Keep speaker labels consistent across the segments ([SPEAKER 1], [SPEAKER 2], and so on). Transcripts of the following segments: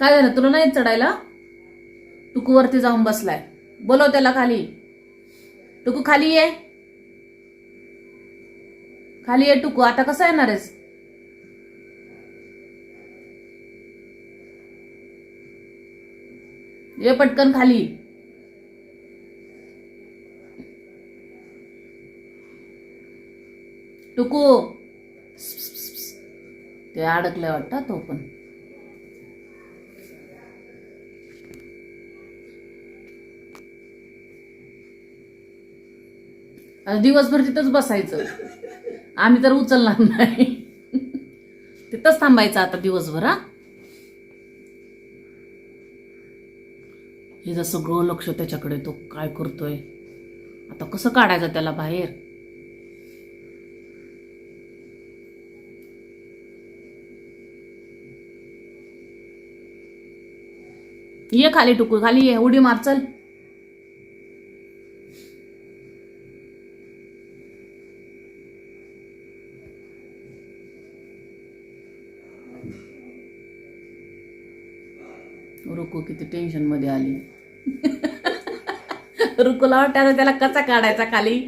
[SPEAKER 1] काय झालं? तुला नाही चढायला? टुकू वरती जाऊन बसलाय. बोलव त्याला खाली. टुकू खाली ये. खाली ये टुकू. आता कसं येणार आहेस? ये पटकन खाली. टुकू. ते अडकलंय वाटतं तो पण. दिवसभर तिथंच बसायचं. आम्ही तर उचलणार नाही. तिथंच थांबायचं आता दिवसभर हा? हे जसं सगळं लक्ष त्याच्याकडे तो काय करतोय? आता कसं काढायचं त्याला बाहेर? ये खाली टुकू खाली ये उडी मार चल. रुकू किती टेन्शनमध्ये आली. रुकूला वाटतं आता त्याला कसा काढायचा खाली?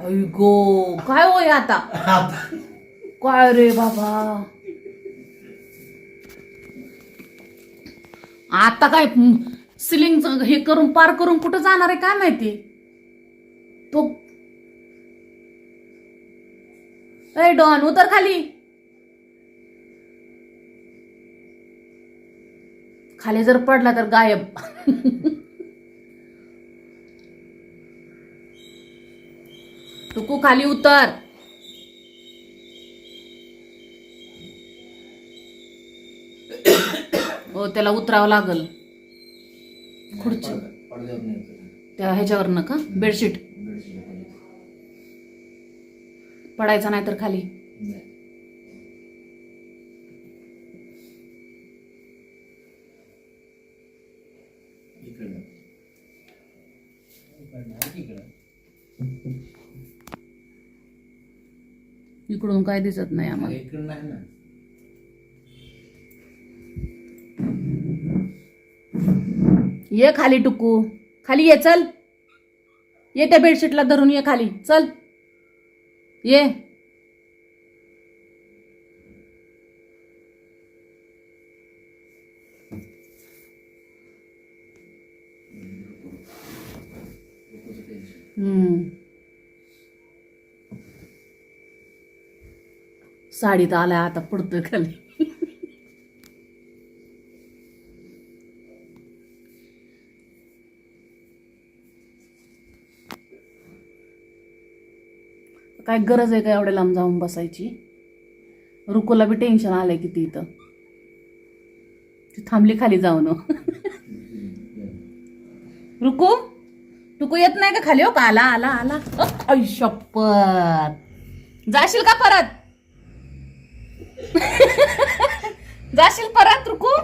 [SPEAKER 1] अय गो काय होय आता? काय रे बाबा? आता काय सिलिंग हे करून पार करून कुठं जाणार आहे काय माहिती? तो ए डॉन उतर खाली. खाली जर पडला तर गायब. टुकू खाली उतर. हो त्याला उतरावं लागल. खुर्ची. त्या ह्याच्यावर का? बेडशीट. पडायचा नाही तर खाली
[SPEAKER 2] इकडनं. इकडनं तिकडं.
[SPEAKER 1] इकडून काय दिसत नाही आम्हाला.
[SPEAKER 2] इकडं नाही ना.
[SPEAKER 1] ये खाली टुकू. खाली ये चल. ये त्या बेडशीटला धरून ये खाली. चल. ये. साडीत आलाय आता पडतोय खाली. काय गरज आहे का एवढ्या लांब जाऊन बसायची? रुकोला बी टेन्शन आलंय किती इथं. ती थांबली खाली जाऊन. रुको? टुकू येत नाही का खाली? हो का? आला आला आला. अ, शपथ. जाशील का परत? जाशील परत रुकू?